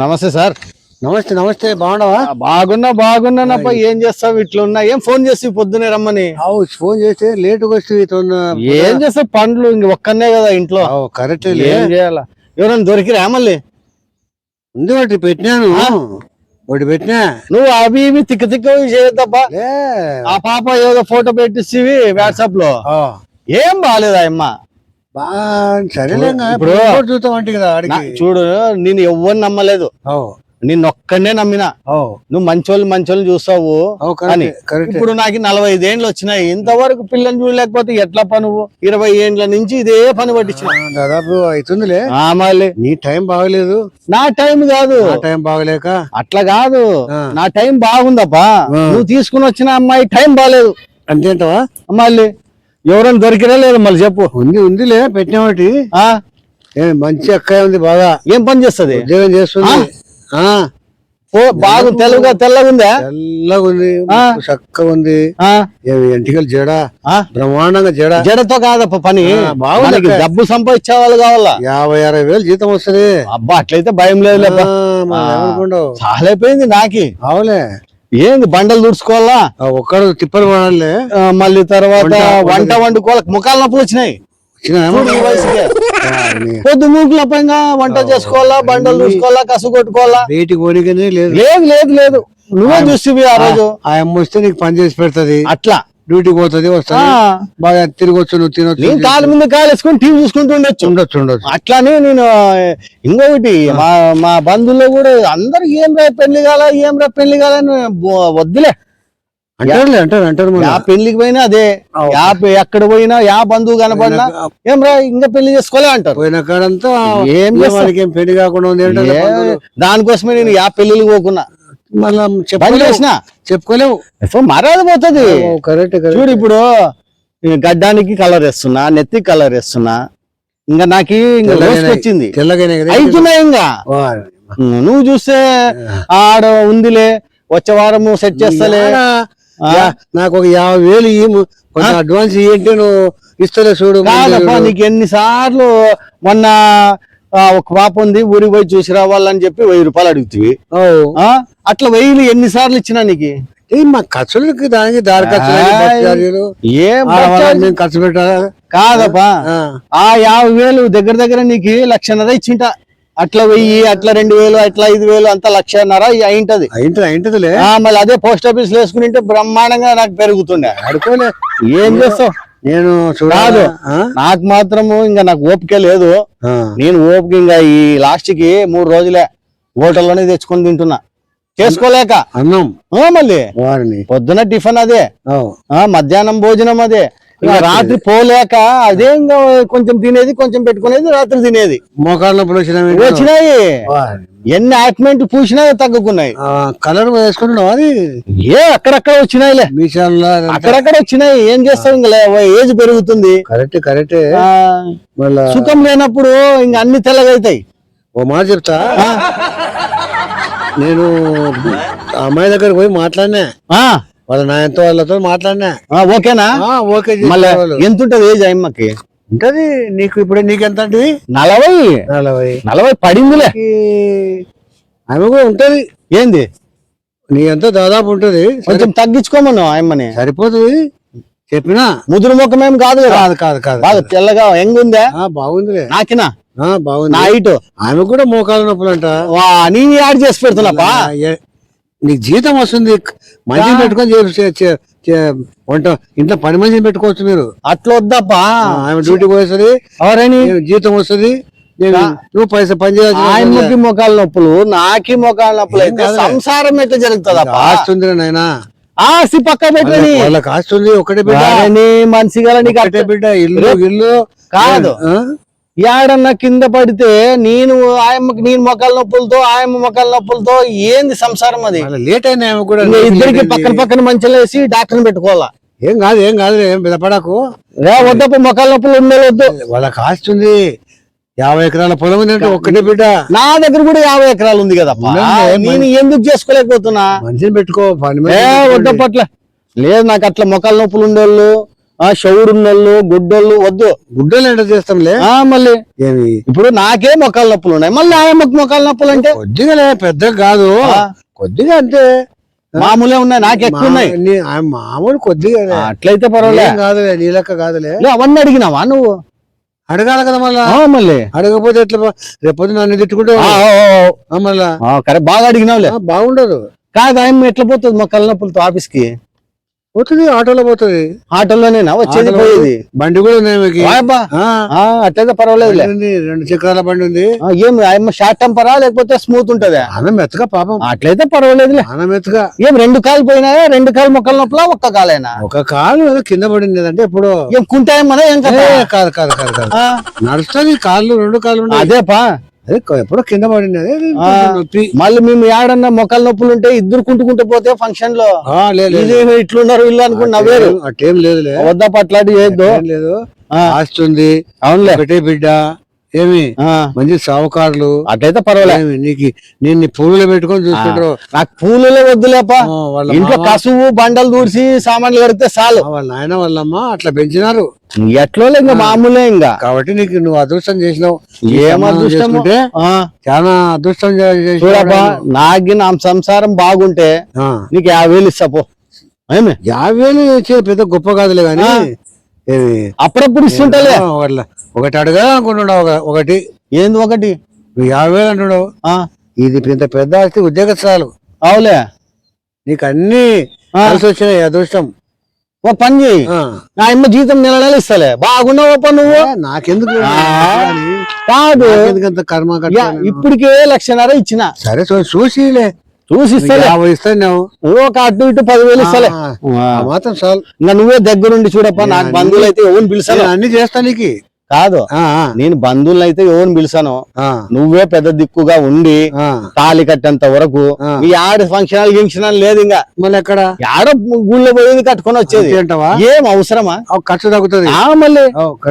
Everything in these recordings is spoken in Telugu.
నమస్తే సార్. నమస్తే నమస్తే బాగున్నావా? బాగున్నా బాగున్నానప్ప ఏం చేస్తావు? ఇట్లున్నా. ఏం ఫోన్ చేసి పొద్దునే రమ్మని? ఫోన్ చేస్తే లేటుగా వస్తే ఏం చేస్తావు? పండ్లు ఇంక ఒక్కనే కదా ఇంట్లో. కరెక్ట్ ఏం చేయాలా? ఎవరైనా దొరికిరా మళ్ళీ? ఉంది ఒకటి పెట్టినాను. ఒకటి పెట్టినా. నువ్వు అవి ఇవి తిక్క తిక్క చేయొద్దబ్బా. ఆ పాప ఏదో ఫోటో పెట్టిస్తేవి వాట్సాప్లో ఏం బాగాలేదా అమ్మ? చూడు నేను ఎవ్వరు నమ్మలేదు. అవు నిన్ను ఒక్కనే నమ్మినా నువ్వు మంచోళ్ళు మంచోళ్ళు చూస్తావు అని. ఇప్పుడు నాకు నలభై ఐదు ఏండ్లు వచ్చినాయి. ఇంతవరకు పిల్లని చూడలేకపోతే ఎట్లా పని? ఇరవై ఏండ్ల నుంచి ఇదే పని పట్టించిన. దాదాపు అవుతుందిలే ఆ మళ్ళీ. నీ టైం బాగలేదు. నా టైం కాదు. టైం బాగలేక? అట్లా కాదు. నా టైం బాగుందప్పా. నువ్వు తీసుకుని వచ్చిన అమ్మాయి టైం బాగాలేదు అంతేంటవా? మళ్ళీ. ఎవరైనా దొరికిరా లేదు మళ్ళీ చెప్పు. ఉంది ఉందిలే పెట్టిన ఒకటి. ఆ? ఏ, మంచి అక్కయ్య ఉంది బాగా. ఏం పని చేస్తుంది? ఉద్యోగం చేస్తుంది. బాగు తెలుగుగా తెల్లగా ఉందా? తెల్లగా ఉంది. చక్కగా ఉంది. ఎంటికలు జడ. బ్రహ్మాండంగా జడ. జడతో కాదప్ప పని. బాగుంది అక్క. డబ్బు సంపాదించే వాళ్ళు కావాలా? యాభై అరవై వేలు జీతం వస్తుంది. అబ్బా అట్లయితే భయం లేదు చాలా అయిపోయింది నాకి. అవులే. ఏంది బండలు దుడుచుకోవాలా? ఒక్కడు తిప్పలు పడాలి. మళ్ళీ తర్వాత వంట- వంట వండుకోవాలి ముఖాలు నొప్పులు వచ్చినాయి. పొద్దు మూకుల పైగా వంట చేసుకోవాలా బండలు చూసుకోవాలా కసు కొట్టుకోవాలా? బయటికి పోనీకనే లేదు. లేదు లేదు లేదు. నువ్వే చూస్తేవి ఆ రోజు. ఆ అమ్మ వస్తే నీకు పని చేసి పెడతది. అట్లా. డ్యూటీకి పోతుంది ఆ, వస్తుంది బాగా తిరగొచ్చు నువ్వు తినొచ్చు నేను కాలు మీద కాలు వేసుకొని టీవీ చూసుకుంటూ ఉండొచ్చు. ఉండొచ్చు ఉండొచ్చు. అట్లానే నేను ఇంకొకటి మా మా బంధువుల్లో కూడా అందరు ఏం రా పెళ్ళి కాల ఏం రా పెళ్ళి కాల అని బో- వద్దులే. అంటారులే అంటారు అంటారు. యా పెళ్ళికి పోయినా అదే. యా ఎక్కడ పోయినా యా బంధువు కనపడినా ఏం రా ఇంకా పెళ్ళి చేసుకోలే అంటారు. పోయిన కాడంతా ఏం పెళ్ళి కాకుండా ఉంది. దానికోసమే నేను యా పెళ్ళికి పోకున్నా. మళ్ళా చెప్పుకోలేవు. సో మర్యాద పోతుంది. కరెక్ట్ చూడు ఇప్పుడు గడ్డానికి కలర్ వేస్తున్నా నెత్తి కలర్ వేస్తున్నా ఇంకా నాకు వచ్చింది. అవుతున్నాయి ఇంకా. నువ్వు చూస్తే ఆడ ఉందిలే వచ్చే వారము సెట్ చేస్తలే. నాకు ఒక యాభై వేలు అడ్వాన్స్ ఇయ్యంటే నువ్వు ఇస్తలే చూడు కాదప్పా నీకు ఎన్నిసార్లు మొన్న ఒక పాప ఉంది ఊరికి పోయి చూసి రావాలని చెప్పి వెయ్యి రూపాయలు అడుగుతుంది అట్లా వెయ్యిలు ఎన్నిసార్లు ఇచ్చినా నీకు? మా ఖర్చులకి దానికి దారి ఖర్చులు ఏం ఖర్చు పెట్టాలా? కాదప్పా. ఆ. యాభై వేలు దగ్గర దగ్గర నీకు లక్షన్నర ఇచ్చింట. అట్లా వెయ్యి అట్లా రెండు వేలు అట్లా ఐదు వేలు అంత లక్షన్నర అయింటది. అయింటది అయింటదిలే. మళ్ళీ అదే పోస్ట్ ఆఫీస్లో వేసుకుంటే బ్రహ్మాండంగా నాకు పెరుగుతుండే. అడుకోలే ఏం చేస్తావు? నేను కాదు. చూడాలి నాకు మాత్రము ఇంకా నాకు ఓపిక లేదు. నేను ఓపిక ఇంకా ఈ లాస్ట్కి మూడు రోజులే హోటల్లోనే తెచ్చుకొని తింటున్నా. చేసుకోలేక. అన్నం. మళ్ళీ? వారిని. పొద్దున టిఫిన్ అదే. మధ్యాహ్నం భోజనం అదే. రాత్రి. పోలేక అదే కొంచెం తినేది కొంచెం పెట్టుకునేది రాత్రి తినేది. మోకాళ్ళ వచ్చినాయి. ఎన్ని ఆయింట్మెంట్ పూసినా తగ్గుకున్నాయి. కలర్ వేసుకుంటున్నావు అది? ఏ అక్కడక్కడ వచ్చినాయిలే. అక్కడక్కడ వచ్చినాయి. ఏం చేస్తావు ఇంకా ఏజ్ పెరుగుతుంది. కరెక్ట్ కరెక్టే. సుఖం లేనప్పుడు ఇంకా అన్ని తెల్లగా అవుతాయి ఓ మాట చెప్తా. నేను ఆ అమ్మాయి దగ్గరికి పోయి మాట్లాడినా. ఆ, వాళ్ళ నాయనతో వాళ్ళతో మాట్లాడినా. ఆ, ఓకేనా? ఆ, ఓకే చెప్పారు మళ్ళీ వాళ్ళు. ఎంత ఉంటది ఏజ్ అమ్మకి? ఉంటది. నీకు ఇప్పుడు నీకు ఎంత అంటే నలభై. నలభై. నలభై పడిందిలే. ఈ- ఆమె కూడా ఉంటది. ఏంది? నీ ఎంత దాదాపు ఉంటది. కొంచెం తగ్గించుకోమను ఆయమ్మని సరిపోతుంది. చెప్పినా? ముదురు ముఖం ఏం కాదు కదా కాదు కాదు. కాదు బాగా తెల్లగా ఎంగుందా ఆ, బాగుందిలే. నాకినా? బాగుంది. నా హైట్. ఆమె కూడా మోకాల నొప్పులు అంట నీ యాడ్ చేసి పెడుతున్నాపా నీకు జీతం వస్తుంది. మనిషిని పెట్టుకొని వంట ఇంట్లో పని మనిషిని పెట్టుకోవచ్చు మీరు. అట్లా వద్దప్పా ఆమె డ్యూటీకి పోయేస్తుంది ఎవరని? జీతం వస్తుంది. నువ్వు పైసా పని లేదు. ఆయమ్మకి మొఖాల నొప్పులు నాకి మొఖాల నొప్పులు అయితే. సంసారం ఎట్లా జరుగుతుందప్పా ఆస్తుంది నాయన. ఆస్తి పక్క పెట్టని వాళ్ళకి ఆస్తుంది ఒకటే బిడ్డ. మనిషి గల నీకు అట్టే బిడ్డ. ఇల్లు ఇల్లు. కాదు. ఆ? యాడన్నా కింద పడితే నేను ఆయమ్మకి నేను మొక్కల నొప్పులతో ఆయమ్మ మొక్కల నొప్పులతో ఏంది సంసారం అది? వాళ్ళ లేట్ అయినా కూడా ఇద్దరికి పక్కన. పక్కన మంచిలో వేసి డాక్టర్ని పెట్టుకోవాలా? ఏం కాదు ఏం కాదు ఏం పెద్దపడకు రే వద్దప్ప మొక్కల నొప్పులు ఉండే వద్దు. వాళ్ళకి ఆస్తుంది యాభై ఎకరాల పొలం ఉందంటే ఒక్కటే బిడ్డ. నా దగ్గర కూడా యాభై ఎకరాలు ఉంది ఉందండి, నేను ఎందుకు చేసుకోలేకపోతున్నా? మనిషిని పెట్టుకో పని. వద్దప్పట్ల. లేదు నాకు అట్లా మొక్కల నొప్పులు ఉండేవాళ్ళు. ఆ షౌరున్నోళ్ళు గుడ్డోళ్ళు వద్దు. గుడ్డలు ఎంట చేస్తాంలే? ఆ మళ్ళీ. ఏమి? ఇప్పుడు నాకే మొక్కల నొప్పులు ఉన్నాయి. మళ్ళీ ఆయమ్మకు మొక్కల నొప్పులు అంటే కొద్దిగాలే పెద్ద కాదు. కొద్దిగా అంతే. మామూలే ఉన్నాయి నాకు ఎక్కువ ఉన్నాయి. మామూలు కొద్దిగా అట్లయితే పర్వాలే. కాదులే నీ లెక్క కాదులే. అవన్నీ అడిగినావా నువ్వు? అడగాలి కదా మళ్ళా? మళ్ళీ. అడగకపోతే ఎట్లా రేపొద్దు నన్ను తిట్టుకుంటే ఆ, ఓ, ఓ, ఓ. ఆ, మళ్ళా. ఆ, కరెక్ట్ బాగా అడిగినావులే. బాగుండదు. కాదు ఆయమ్మ ఎట్లా పోతుంది మొక్కల నొప్పులతో ఆఫీస్కి పోతుంది ఆటోలో పోతుంది. ఆటోలోనేనా? వచ్చేది పోయేది. బండి కూడా ఉంది ఆమెకి. వాయబ్బా. ఆ, ఆ, అట్లయితే పర్వాలేదులే. బండి ఉంది, రెండు చక్రాల బండి ఉంది. ఆ, ఏం ఆయమ్మ షార్ట్ టెంపరా లేకపోతే స్మూత్ ఉంటదా? ఆమె మెత్తగా పాపం. అట్లయితే పర్వాలేదులే. ఆమె మెత్తగా. ఏం రెండు కాలు పోయినాయా? రెండు కాలు మొక్కల నొప్పులా? ఒక్క కాలేనా? ఒక కాలు ఏదో కింద పడింది అంటే ఎప్పుడు. ఏం కుంటాయమ్మనా ఏం కదా ఏ, కాదు కాదు కాదు కాదు. నడుస్తుంది కాళ్ళు రెండు కాళ్ళు అదేపా. అదే ఎప్పుడో కింద పడింది. అదే నొప్పి మళ్ళీ మేము ఏడన్నా మొక్కల నొప్పులు ఉంటే ఇద్దరు కుంటుకుంటూ పోతే ఫంక్షన్లో లేదు లేదు. ఇట్లున్నారు ఇల్లు అనుకుని నవ్వేరు. అట్టేం లేదులే వద్దా పట్లాడి చేయొద్దు ఏం లేదు. ఉంది. అవునులే. ఒకటే బిడ్డ. ఏమి? మంచి సావుకారులు. అట్లయితే పర్వాలే. ఏమి? నీకు నేను నీ పువ్వులు పెట్టుకొని చూసుకుంటారు నాకు పూలే వద్దులేపా. ఇంట్లో కసువు బండలు దూడిసి సామాన్లు కడితే చాలు. వాళ్ళ నాయన వాళ్ళమ్మ అట్లా పెంచినారు. ఎట్లో ఇంకా మామూలే ఇంకా. కాబట్టి నీకు నువ్వు అదృష్టం చేసినావు. ఏం చేసుకుంటే ఆ, చాలా అదృష్టం చూడప్పా. నాకు నా సంసారం బాగుంటే. నీకు యాభై వేలు ఇస్తా పో. ఏమి? యాభై వేలు పెద్ద గొప్ప కాదులే కానీ అప్పుడప్పుడు ఇస్తుంటలే ఒకటి అడగా అనుకుంటున్నావు ఒక- ఒకటి. ఏంది ఒకటి? నువ్వు యాభై వేలు అంటున్నావు. ఆ. ఇది ఇంత పెద్ద ఆస్తి ఉద్యోగస్తురాలు అవులే. నీకు అన్ని. కలిసి వచ్చినాయి అదృష్టం. ఓ పని చేయి ఆ. నా అమ్మ జీతం నెల నెల ఇస్తలే. బాగున్నావప్ప నువ్వు? ఏ, నాకెందుకు. కాదు. కర్మ? ఇప్పటికే లక్షన్నర ఇచ్చిన. సరే చూసిలే చూసి ఒక అటు ఇటు పదివేలు ఇస్తలే. మాత్రం చాలు. ఇంకా నువ్వే దగ్గరుండి చూడప్ప నాకు బంధువులు అయితే పిలిచాను నేను అన్ని చేస్తా నీకు. కాదు. నేను బంధువులను అయితే ఎవరిని పిలిచాను నువ్వే పెద్ద దిక్కుగా ఉండి. తాళి కట్టేంత వరకు. ఈ ఆడ ఫంక్షన్ గింక్షన్ లేదు ఇంకా. మళ్ళీ ఎక్కడ? ఆడ గుళ్ళో పోయేది కట్టుకొని వచ్చేది. ఏం అవసరమా? ఖర్చు తగ్గుతుంది. మళ్ళీ.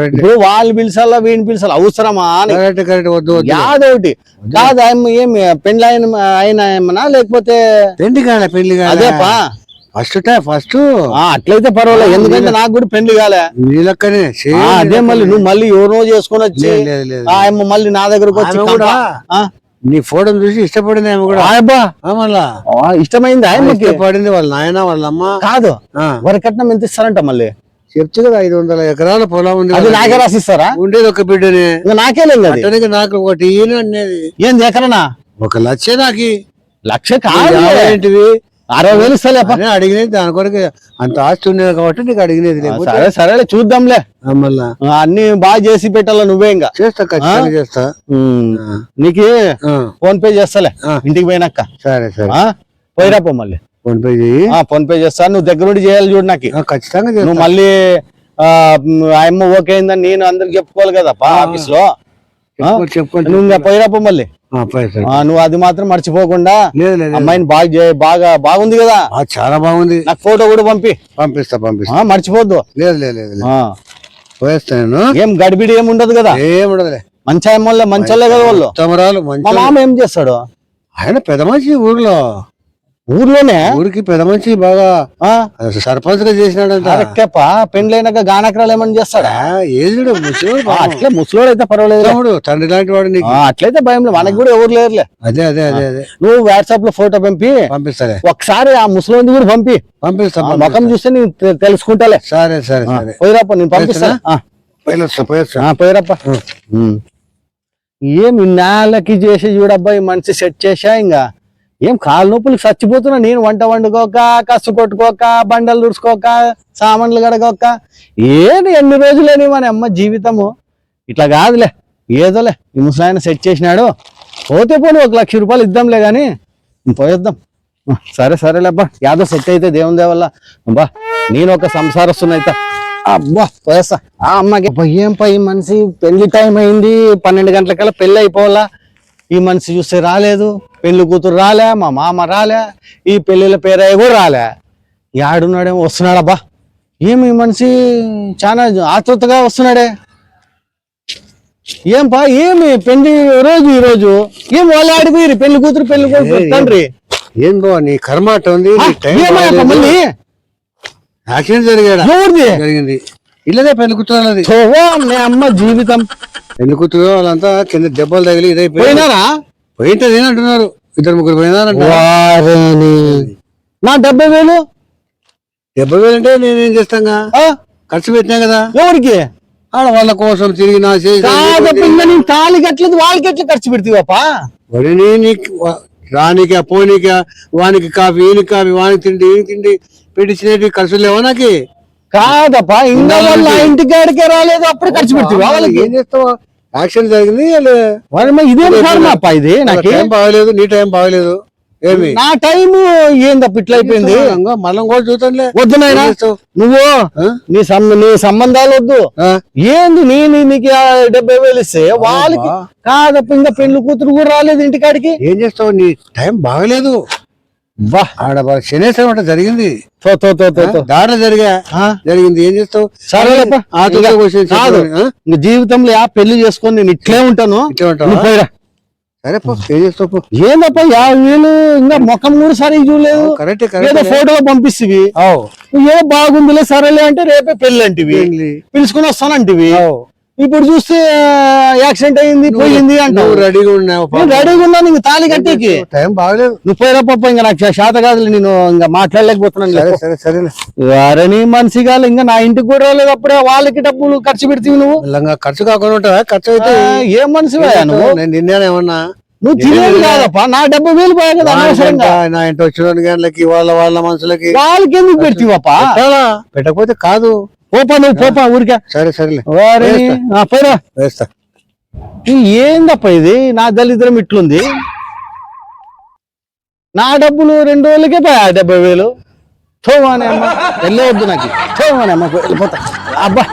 ఇప్పుడు వాళ్ళు పిలిచాలా వీడిని పిలిచాలా? అవసరమా అని. Correct correct. వద్దు వద్దు. యాదోటి కాదు ఏమి పెండ్లి ఆయన ఆయన ఏమన్నా లేకపోతే పెళ్ళి అదేపా? ఫస్ట్ టైం ఫస్ట్ ఆ, అట్లయితే పర్వాలేదు. ఎందుకంటే నాకు కూడా పెళ్ళి కాలే. నీ లెక్కనే ఆ, సేమ్ అదే మళ్ళీ నువ్వు మళ్ళీ ఎవరో చేసుకొని వచ్చి మళ్ళీ నా దగ్గరకు వచ్చి కూడా నీ ఫోటోని చూసి ఇష్టపడింది ఆమె కూడా. ఆ అబ్బా. ఆ, మళ్ళా. ఇష్టమైంది ఆయమ్మకి ఇష్టపడింది వాళ్ళ నాయన వాళ్ళ అమ్మ. కాదు. ఆ, వరి కట్నం ఎంత ఇస్తారంట మళ్ళీ? చెప్తే కదా ఐదు వందల ఎకరాల పొలం ఉంది అది. నాకే రాసిస్తారా? ఉండేది ఒక బిడ్డనే. నాకే లేదు నాకు ఒకటి ఈయన అనేది. ఏంది ఎకరనా? ఒక లక్ష నాకు. లక్ష కాదు ఏంటివి అరవై వేలు అనే అడిగినది దాని కొరకు అంత ఆస్తి ఉండేది కాబట్టి నీకు అడిగినది సరే సరేలే చూద్దాంలే. మళ్ళా. అన్ని బాగా చేసి పెట్టాలా నువ్వే ఇంకా? చేస్తా ఖచ్చితంగా చేస్తా. నీకు ఫోన్ పే చేస్తాలే. ఇంటికి పోయినాక. సరే సరే. ఆ? పోయిరా పో మళ్ళీ. ఫోన్ పే చెయ్యి. ఆ, ఫోన్ పే చేస్తా నువ్వు దగ్గరుండి చేయాలి చూడు నాకు. ఖచ్చితంగా నువ్వు మళ్ళీ ఆ మ్, ఆ అమ్మ ఓకే అయిందని నేను అందరికి చెప్పుకోవాలి కదా ఆఫీస్లో నువ్వు ఇంకా మళ్ళీ? నువ్వు అది మాత్రం మర్చిపోకుండా. అమ్మాయిని బాగా బాగా బాగుంది కదా? చాలా బాగుంది. నాకు ఫోటో కూడా పంపి. పంపిస్తా పంపిస్తా. మర్చిపోద్దు. లేదు లేదు ఏం గడిబిడి ఏం ఉండదు కదా? ఏముండదులే మంచి అమ్మలే మంచోళ్ళే కదా వాళ్ళు? మా మంచి మామ ఏం చేస్తాడు? ఆయన పెద్ద మనిషి ఊర్లో. ఊర్లోనే? ఊరికి పెద్ద మనిషి బాగా ఆ? సర్పంచ్గా చేసినాడంట కరెక్టేపా పెండ్లైనాక గానకరాలు ఏమని చేస్తాడా? ముసలోడు ఆ, పాపం. అట్లే ముసలోడు అయితే పర్వాలేదు తండ్రి లాంటి వాడు నీకు. అట్లయితే భయం లేదు. మనకి కూడా ఎవరు లేరులే. అదే అదే అదే అదే. నువ్వు వాట్సాప్లో ఫోటో పంపి పంపిస్తాలే. ఒకసారి ఆ ముసలోని కూడా పంపి. పంపిస్తా. ముఖం చూస్తే నేను తెలుసుకుంటాలే. సరే సరే సరే. పోయిరాప నేను పంపిస్తా. ఆ, పోయేస్తా పోయేస్తా ఆ, పోయిరాప. ఉమ్. ఏం ఇన్నాళ్ళకి చేసి చూడబ్బా ఈ మనిషి సెట్ చేసా ఇంకా? ఏం కాళ్ళ నొప్పులు చచ్చిపోతున్నా. నేను వంట వండుకోక కసు కొట్టుకోక బండలు దుడుచుకోక సామాన్లు గడగోక ఏది ఎన్ని రోజులేని మన అమ్మ జీవితము. ఇట్లా కాదులే ఏదోలే. ఈ ముసలాయన సెట్ చేసినాడు. పోతే పోనీ ఒక లక్ష రూపాయలు ఇద్దాంలే కానీ పోయేద్దాం. సరే సరేలే అబ్బా యాదో సెట్ అయితే దేవుని దేవల్ల. అబ్బా నేను ఒక సంసారస్తున్నైతే అబ్బా పోయేస్తా. ఆ అమ్మకి అబ్బా, ఏం పై మనిషి? పెళ్ళి టైం అయింది. పన్నెండు గంటలకల్లా పెళ్ళి అయిపోవాలా? ఈ మనిషి చూస్తే రాలేదు పెళ్ళి కూతురు రాలే మా మామ రాలే ఈ పెళ్ళిళ్ళ పేరయ్య కూడా రాలే. యాడున్నాడేమో వస్తున్నాడబ్బా. ఏమి ఈ మనిషి? చాలా ఆతృతగా వస్తున్నాడే. ఏం పా ఏమి? పెళ్ళి రోజు ఈ రోజు? ఏం వాళ్ళు ఆడిపోయి పెళ్ళి కూతురు పెళ్ళి ఏ, తండ్రి? ఏం బా నీ కర్మ అట్ట ఉంది. మళ్ళీ? యాక్సిడెంట్ జరిగాడా? జరిగింది. ఇల్లదే పెళ్ళి కూతురు అమ్మ జీవితం. పెళ్ళి కూతురు వాళ్ళంతా కింద దెబ్బలు తగిలి ఇదైపోయి పోయినారా? పోయింటది అంటున్నారు. ఇద్దరు ముగ్గురు పోయినారంట. నా డెబ్బై వేలు? డెబ్బై వేలు అంటే నేనేం చేస్తాగా? ఆ? ఖర్చు పెట్టినా కదా? ఎవరికి? ఆడ వాళ్ళ కోసం తిరిగి నా చేసి నేను తాళి కట్టలేదు వాళ్ళకి ఎట్లా ఖర్చు పెడతావప్పా వడిని నీకు రానికా పోనీకా వానికి కాఫీ ఈయనకి కాఫీ వానికి తిండి ఈయనకి తిండి పెట్టించినవి ఖర్చులు లేవా నాకు? కాదప్పా ఇంకా వాళ్ళ ఇంటి రాలేదు అప్పుడు ఖర్చు పెడతావా వాళ్ళకి? ఏం చేస్తావా? యాక్సిడెంట్ జరిగింది ఇదేం అప్ప ఇది? నాకు? బాగలేదు నీ టైం బాగలేదు. ఏమి? నా టైం ఏందప్ప ఇట్లా అయిపోయింది? మళ్ళీ కూడా చూద్దాంలే. వద్దు నాయనా? నువ్వు? నీ నీ సంబంధాలు వద్దు? ఏంది నేను నీకు ఆ డెబ్బై వేలు ఇస్తే వాళ్ళకి కాదప్ప ఇంకా పెళ్ళి కూతురు కూడా రాలేదు ఇంటికాడికి. ఏం చేస్తావు? నీ టైం బాగలేదు. ఆడ శనేశ్వరం అంటే జరిగింది. దారిలో జరిగా? జరిగింది. ఏం చేస్తావు? ఇంక జీవితంలో ఆ పెళ్ళి చేసుకొని నేను ఇట్లే ఉంటాను. ఇట్లా సరే ఏం చేస్తావు ఏందప్ప యాభై వేలు ఇంకా ముఖం కూడా సరిగ్గా చూడలేదు. కరెక్టే ఏదో ఫోటో పంపిస్తుంది ఏ బాగుందిలే సరేలే అంటే రేపే పెళ్ళి అంటివి పిలుచుకుని వస్తానంటివి. ఇప్పుడు చూస్తే యాక్సిడెంట్ అయింది పోయింది అంటావు. నువ్వు రెడీగా ఉన్నావు నేను రెడీగా ఉన్నాను ఇంక తాళి కట్టేకి. టైం బాగలేదు. నువ్వు పోయిరా పప్ప ఇంకా నాకు శాత కాదు నేను ఇంకా మాట్లాడలేకపోతున్నాను సరే వారని మనిషి కాదు ఇంకా నా ఇంటికి కూడా రాలేదు అప్పుడే వాళ్ళకి డబ్బులు ఖర్చు పెడితే నువ్వు. ఖర్చు కాకుండా ఉంటావా? ఖర్చు అయితే ఏం మనిషివా నువ్వు? నేను నిన్నేమన్నా నువ్వు తినేది కాదప్ప నా డెబ్బై వేలు పోయా కదా అనవసరంగా. నా ఇంటి వచ్చిన గంటలకి వాళ్ళ వాళ్ళ మనుషులకి. వాళ్ళకి ఎందుకు పెడితేవప్ప? పెట్టకపోతే కాదు. పోపా నువ్వు పోపా ఊరికే. సరే సరేలే. పోయిరా వేస్తా. ఏందప్ప ఇది? నా దళిద్రం ఇట్లుంది. నా డబ్బులు రెండు రోజులకే పోయా డెబ్బై వేలు? చోవానే అమ్మ. వెళ్ళవద్దు నాకు. చోవానే అమ్మ వెళ్ళిపోతా. అబ్బా.